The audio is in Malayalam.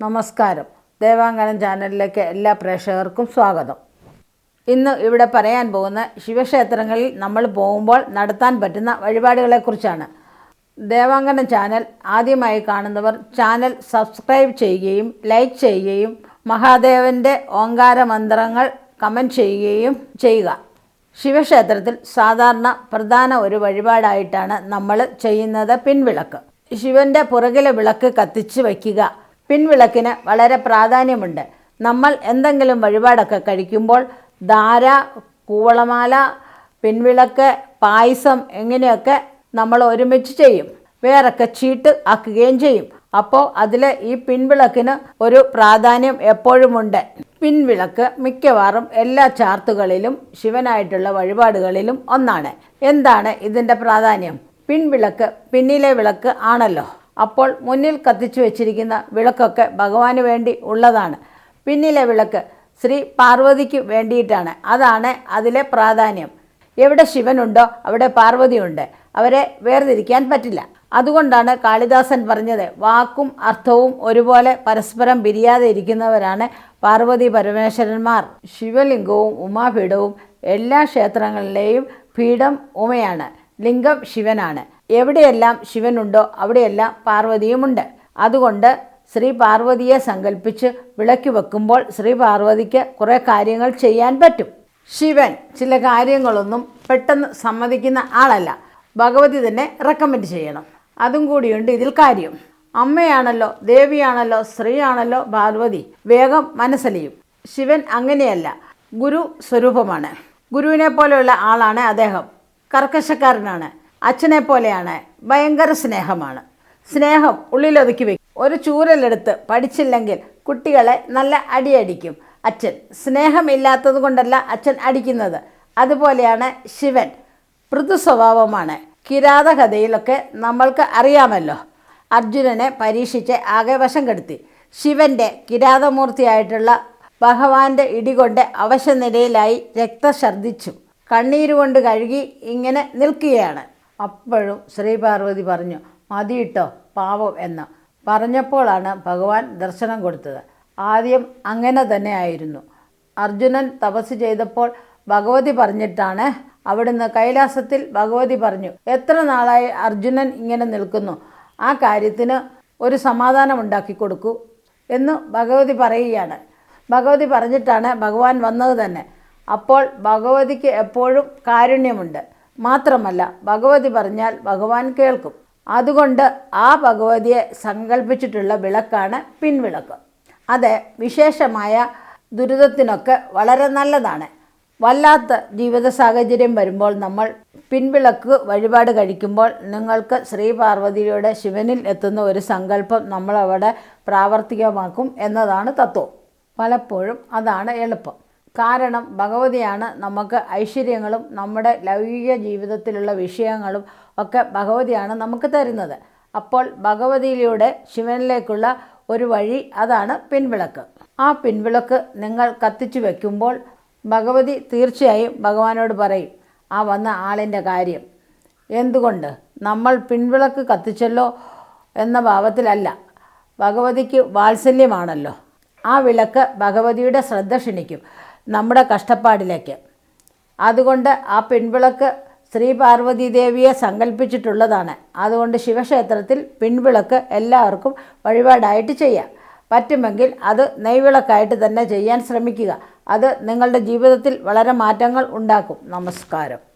നമസ്കാരം. ദേവാങ്കനം ചാനലിലേക്ക് എല്ലാ പ്രേക്ഷകർക്കും സ്വാഗതം. ഇന്ന് ഇവിടെ പറയാൻ പോകുന്ന ശിവക്ഷേത്രങ്ങളിൽ നമ്മൾ പോകുമ്പോൾ നടത്താൻ പറ്റുന്ന വഴിപാടുകളെക്കുറിച്ചാണ്. ദേവാങ്കനം ചാനൽ ആദ്യമായി കാണുന്നവർ ചാനൽ സബ്സ്ക്രൈബ് ചെയ്യുകയും ലൈക്ക് ചെയ്യുകയും മഹാദേവന്റെ ഓങ്കാര മന്ത്രങ്ങൾ കമന്റ് ചെയ്യുകയും ചെയ്യുക. ശിവക്ഷേത്രത്തിൽ സാധാരണ പ്രധാന ഒരു വഴിപാടായിട്ടാണ് നമ്മൾ ചെയ്യുന്നത് പിൻവിളക്ക്. ശിവന്റെ പുറകിലെ വിളക്ക് കത്തിച്ച് വയ്ക്കുക. പിൻവിളക്കിന് വളരെ പ്രാധാന്യമുണ്ട്. നമ്മൾ എന്തെങ്കിലും വഴിപാടൊക്കെ കഴിക്കുമ്പോൾ ധാര കൂവളമാല പിൻവിളക്ക് പായസം എങ്ങനെയൊക്കെ നമ്മൾ ഒരുമിച്ച് ചെയ്യും. വേറൊക്കെ ചീട്ട് ആക്കുകയും ചെയ്യും. അപ്പോൾ അതിൽ ഈ പിൻവിളക്കിന് ഒരു പ്രാധാന്യം എപ്പോഴുമുണ്ട്. പിൻവിളക്ക് മിക്കവാറും എല്ലാ ചാർത്തുകളിലും ശിവനായിട്ടുള്ള വഴിപാടുകളിലും ഒന്നാണ്. എന്താണ് ഇതിന്റെ പ്രാധാന്യം? പിൻവിളക്ക് പിന്നിലെ വിളക്ക് ആണല്ലോ. അപ്പോൾ മുന്നിൽ കത്തിച്ചു വെച്ചിരിക്കുന്ന വിളക്കൊക്കെ ഭഗവാന് വേണ്ടി ഉള്ളതാണ്. പിന്നിലെ വിളക്ക് ശ്രീ പാർവതിക്ക് വേണ്ടിയിട്ടാണ്. അതാണ് അതിലെ പ്രാധാന്യം. എവിടെ ശിവനുണ്ടോ അവിടെ പാർവതിയുണ്ട്. അവരെ വേർതിരിക്കാൻ പറ്റില്ല. അതുകൊണ്ടാണ് കാളിദാസൻ പറഞ്ഞത് വാക്കും അർത്ഥവും ഒരുപോലെ പരസ്പരം പിരിയാതെ ഇരിക്കുന്നവരാണ് പാർവതി പരമേശ്വരന്മാർ. ശിവലിംഗവും ഉമാപീഠവും എല്ലാ ക്ഷേത്രങ്ങളിലെയും പീഠം ഉമയാണ്. ലിംഗം ശിവനാണ്. എവിടെയെല്ലാം ശിവനുണ്ടോ അവിടെയെല്ലാം പാർവതിയുമുണ്ട്. അതുകൊണ്ട് ശ്രീ പാർവതിയെ സങ്കല്പിച്ച് വിളക്കി വെക്കുമ്പോൾ ശ്രീ പാർവതിക്ക് കുറേ കാര്യങ്ങൾ ചെയ്യാൻ പറ്റും. ശിവൻ ചില കാര്യങ്ങളൊന്നും പെട്ടെന്ന് സമ്മതിക്കുന്ന ആളല്ല. ഭഗവതി തന്നെ റെക്കമെൻഡ് ചെയ്യണം. അതും കൂടിയുണ്ട് ഇതിൽ കാര്യം. അമ്മയാണല്ലോ ദേവിയാണല്ലോ സ്ത്രീയാണല്ലോ പാർവതി. വേഗം മനസ്സലിയും. ശിവൻ അങ്ങനെയല്ല. ഗുരു സ്വരൂപമാണ്. ഗുരുവിനെ പോലെയുള്ള ആളാണ് അദ്ദേഹം. കർക്കശക്കാരനാണ്. അച്ഛനെ പോലെയാണ്. ഭയങ്കര സ്നേഹമാണ്. സ്നേഹം ഉള്ളിലൊതുക്കി വയ്ക്കും ഒരു ചൂരലെടുത്ത് പഠിച്ചില്ലെങ്കിൽ കുട്ടികളെ നല്ല അടിയടിക്കും. അച്ഛൻ സ്നേഹമില്ലാത്തത് കൊണ്ടല്ല അച്ഛൻ അടിക്കുന്നത്. അതുപോലെയാണ് ശിവൻ. മൃദു സ്വഭാവമാണ്. കിരാത കഥയിലൊക്കെ നമ്മൾക്ക് അറിയാമല്ലോ. അർജുനനെ പരീക്ഷിച്ച് ആകെ വശം കെടുത്തി. ശിവന്റെ കിരാതമൂർത്തിയായിട്ടുള്ള ഭഗവാന്റെ ഇടികൊണ്ട് അവശനിലയിലായി രക്തം ഛർദ്ദിച്ചു. കണ്ണീരുകൊണ്ട് കഴുകി ഇങ്ങനെ നിൽക്കുകയാണ്. അപ്പോഴും ശ്രീപാർവതി പറഞ്ഞു മതിയിട്ടോ പാവം എന്ന്. പറഞ്ഞപ്പോഴാണ് ഭഗവാൻ ദർശനം കൊടുത്തത്. ആദ്യം അങ്ങനെ തന്നെ ആയിരുന്നു. അർജുനൻ തപസ് ചെയ്തപ്പോൾ ഭഗവതി പറഞ്ഞിട്ടാണ് അവിടുന്ന് കൈലാസത്തിൽ ഭഗവതി പറഞ്ഞു എത്ര നാളായി അർജുനൻ ഇങ്ങനെ നിൽക്കുന്നു? ആ കാര്യത്തിന് ഒരു സമാധാനം ഉണ്ടാക്കി കൊടുക്കൂ എന്ന് ഭഗവതി പറയുകയാണ്. ഭഗവതി പറഞ്ഞിട്ടാണ് ഭഗവാൻ വന്നത് തന്നെ. അപ്പോൾ ഭഗവതിക്ക് എപ്പോഴും കാരുണ്യമുണ്ട്. മാത്രമല്ല ഭഗവതി പറഞ്ഞാൽ ഭഗവാൻ കേൾക്കും. അതുകൊണ്ട് ആ ഭഗവതിയെ സങ്കല്പിച്ചിട്ടുള്ള വിളക്കാണ് പിൻവിളക്ക്. അത് വിശേഷമായ ദുരിതത്തിനൊക്കെ വളരെ നല്ലതാണ്. വല്ലാത്ത ജീവിത സാഹചര്യം വരുമ്പോൾ നമ്മൾ പിൻവിളക്ക് വഴിപാട് കഴിക്കുമ്പോൾ നിങ്ങൾക്ക് ശ്രീ പാർവതിയുടെ ശിവനിൽ എത്തുന്ന ഒരു സങ്കല്പം നമ്മളവിടെ പ്രാവർത്തികമാക്കും എന്നതാണ് തത്വം. പലപ്പോഴും അതാണ് എളുപ്പം. കാരണം ഭഗവതിയാണ് നമുക്ക് ഐശ്വര്യങ്ങളും നമ്മുടെ ലൗകിക ജീവിതത്തിലുള്ള വിഷയങ്ങളും ഒക്കെ ഭഗവതിയാണ് നമുക്ക് തരുന്നത്. അപ്പോൾ ഭഗവതിയിലൂടെ ശിവനിലേക്കുള്ള ഒരു വഴി അതാണ് പിൻവിളക്ക്. ആ പിൻവിളക്ക് നിങ്ങൾ കത്തിച്ചു വയ്ക്കുമ്പോൾ ഭഗവതി തീർച്ചയായും ഭഗവാനോട് പറയും ആ വന്ന ആളിന്റെ കാര്യം. എന്തുകൊണ്ട്? നമ്മൾ പിൻവിളക്ക് കത്തിച്ചല്ലോ എന്ന ഭാവത്തിലല്ല. ഭഗവതിക്ക് വാത്സല്യമാണല്ലോ. ആ വിളക്ക് ഭഗവതിയുടെ ശ്രദ്ധ ക്ഷണിക്കും. നമ്മുടെ കഷ്ടപ്പാടിലേക്ക്. അതുകൊണ്ട് ആ പിൻവിളക്ക് ശ്രീ പാർവതി ദേവിയെ സങ്കല്പിച്ചിട്ടുള്ളതാണ് അതുകൊണ്ട് ശിവക്ഷേത്രത്തിൽ പിൻവിളക്ക് എല്ലാവർക്കും വഴിപാടായിട്ട് ചെയ്യാം. പറ്റുമെങ്കിൽ അത് നെയ്വിളക്കായിട്ട് തന്നെ ചെയ്യാൻ ശ്രമിക്കുക. അത് നിങ്ങളുടെ ജീവിതത്തിൽ വളരെ മാറ്റങ്ങൾ ഉണ്ടാക്കും. നമസ്കാരം.